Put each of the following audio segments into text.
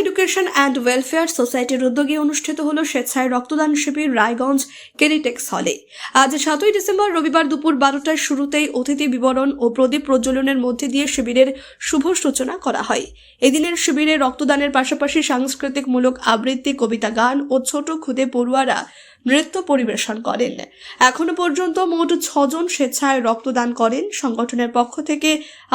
Education and welfare সোসাইটির উদ্যোগে অনুষ্ঠিত হল স্বেচ্ছায় রক্তদান শিবির রায়গঞ্জ কেরিটেক্স হলে। আজ সাতই ডিসেম্বর রবিবার দুপুর বারোটার শুরুতেই অতিথি বিবরণ ও প্রদীপ প্রজ্বলনের মধ্যে দিয়ে শিবিরের শুভ সূচনা করা হয়। এদিনের শিবিরে রক্তদানের পাশাপাশি সাংস্কৃতিকমূলক আবৃত্তি, কবিতা গান ও ছোট খুদে পড়ুয়ারা নৃত্য পরিবেশন করেন। এখনও পর্যন্ত মোট ছজন স্বেচ্ছায় রক্তদান করেন। সংগঠনের পক্ষ থেকে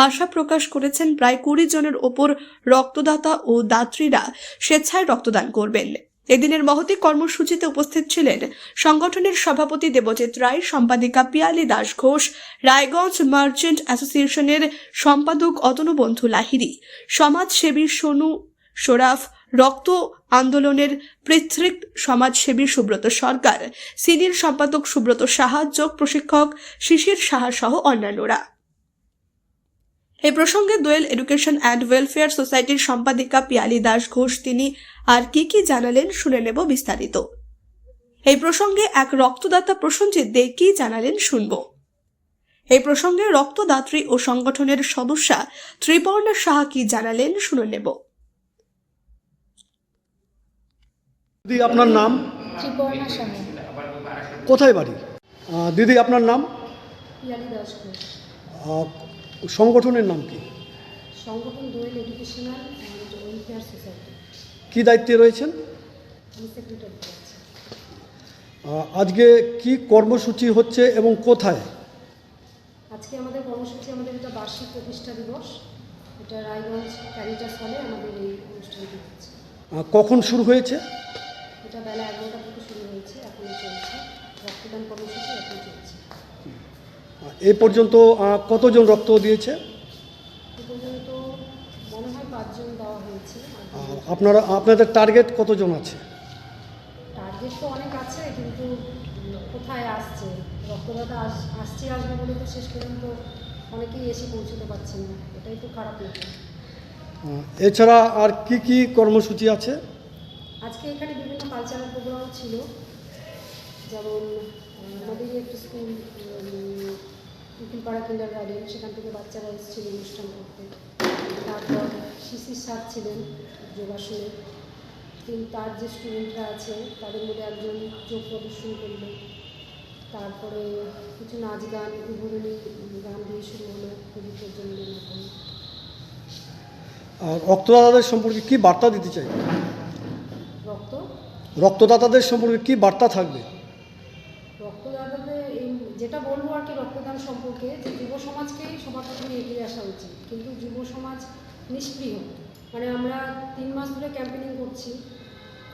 আশা প্রকাশ করেছেন প্রায় কুড়ি জনের ওপর রক্তদাতা ও দাত্রীরা স্বেচ্ছায় রক্তদান করবেন। এদিনের মহতি কর্মসূচিতে উপস্থিত ছিলেন সংগঠনের সভাপতি দেবজিৎ রায়, সম্পাদিকা পিয়ালি দাস ঘোষ, রায়গঞ্জ মার্চেন্ট অ্যাসোসিয়েশনের সম্পাদক অতনুবন্ধু লাহিড়ী, সমাজসেবী সোনু সোরাফ রক্ত আন্দোলনের পৃথৃক সমাজসেবী সুব্রত সরকার, সিনিয়র সম্পাদক সুব্রত সাহা, যোগ প্রশিক্ষক শিশির সাহা সহ অন্যান্যরা। এই প্রসঙ্গে দোয়েল এডুকেশন অ্যান্ড ওয়েলফেয়ার সোসাইটির সম্পাদিকা পিয়ালি দাস ঘোষ, তিনি আর কি কি জানালেন শুনে নেব বিস্তারিত। এই প্রসঙ্গে এক রক্তদাতা প্রসঞ্জিৎ দে কি জানালেন শুনব। এই প্রসঙ্গে রক্তদাত্রী ও সংগঠনের সদস্যা ত্রিপর্ণা সাহা কি জানালেন শুনে নেব। দিদি আপনার নাম? কোথায় বাড়ি? দিদি আপনার নাম? সংগঠনের নাম কি? কি দায়িত্বে রয়েছেন? আজকে কি কর্মসূচি হচ্ছে এবং কোথায়? আজকে আমাদের কর্মসূচি আমাদের এটা বার্ষিক প্রতিষ্ঠা দিবস। এটা রায়গঞ্জ ক্যারিটাস হলে আমাদের এই অনুষ্ঠানটি হচ্ছে। কখন শুরু হয়েছে? এটা বেলা এগারোটা থেকে শুরু হয়েছে এখনও চলছে। রক্তদান কর্মসূচি এখন চলছে। এ পর্যন্ত কতজন রক্ত দিয়েছে? এ পর্যন্ত দেওয়া হয়েছে। আর আপনারা আপনাদের টার্গেট কতজন আছে? টার্গেট তো অনেক আছে কিন্তু কোথায় আসছে? রক্তদাতা আস- আসছে আসবে বলে তো শেষ পর্যন্ত অনেকেই এসে পৌঁছতে পারছে না। এটাই তো খারাপ লাগে এছাড়া আর কি কি কর্মসূচি আছে? আজকে এখানে বিভিন্ন কালচারাল প্রোগ্রাম ছিল। যেমন আহ, আমাদেরই একটা স্কুল উকিলপাড়া কিন্ডার গার্ডেন সেখান থেকে বাচ্চারা এসেছিল অনুষ্ঠান করতে। তারপর শিশির স্যার ছিলেন যোগাসনে। কিন্তু তার যে স্টুডেন্টরা আছে তাদের মধ্যে একজন যোগ প্রদর্শন করল। তারপরে কিছু নাচ গান উদ্বোধনী গান দিয়ে শুরু হলো কবি প্রজ্বলনের মাধ্যমে আর রক্তদাতাদের সম্পর্কে কি বার্তা দিতে চাই? রক্ত? রক্তদাতাদের সম্পর্কে কি বার্তা থাকবে? রক্তদাতাদের যেটা বলব আর কি রক্তদান সম্পর্কে, যে যুব সমাজকেই সবার প্রথমে এগিয়ে আসা উচিত। কিন্তু যুব সমাজ নিষ্ক্রিয়। মানে আমরা তিন মাস ধরে ক্যাম্পেনিং করছি।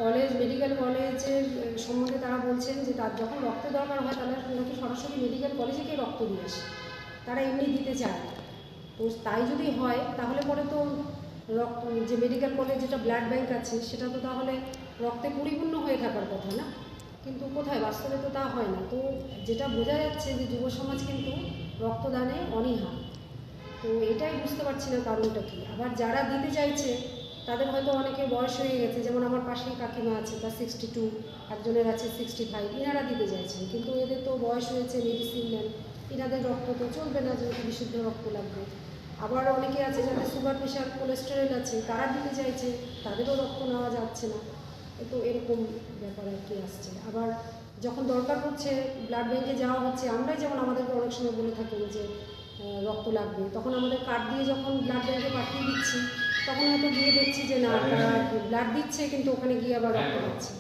কলেজ মেডিকেল কলেজের সম্বন্ধে তারা বলছেন যে তার যখন রক্ত দরকার হয়, তাহলে নাকি সরাসরি মেডিকেল কলেজে গিয়ে রক্ত দিয়ে আসে। তারা এমনি দিতে চায় তো তাই যদি হয়, তাহলে পরে তো রক্ত, যে মেডিকেল কলেজ, যেটা ব্লাড ব্যাংক আছে, সেটা তো তাহলে রক্তে পরিপূর্ণ হয়ে থাকার কথা না? কিন্তু কোথায়? বাস্তবে তো তা হয় না। তো যেটা বোঝা যাচ্ছে যে যুব সমাজ কিন্তু রক্তদানে অনীহা। তো এটাই বুঝতে পারছি না কারণটা কি। আবার যারা দিতে চাইছে, তাদের হয়তো অনেকের বয়স হয়ে গেছে। যেমন আমার পাশেই কাকিমা আছে, তার সিক্সটি টু একজনের আছে সিক্সটি ফাইভ এনারা দিতে চাইছেন। কিন্তু এদের তো বয়স হয়েছে মেডিসিন নেন। এনাদের রক্ত তো চলবে না, যেহেতু বিশুদ্ধ রক্ত লাগবে। আবার অনেকে আছে যাদের সুগার প্রেশার কোলেস্টেরল আছে, তারা দিতে চাইছে, তাদেরও রক্ত নেওয়া যাচ্ছে না। তো এরকম ব্যাপার আর কি আসছে। আবার যখন দরকার হচ্ছে ব্লাড ব্যাঙ্কে যাওয়া হচ্ছে আমরাই যেমন আমাদেরকে অনেক সময় বলে থাকি যে রক্ত লাগবে তখন আমাদের কার্ড দিয়ে যখন ব্লাড ব্যাঙ্কে পাঠিয়ে দিচ্ছি তখন হয়তো গিয়ে দেখছি যে না ব্লাড দিচ্ছে কিন্তু ওখানে গিয়ে আবার রক্ত পাচ্ছে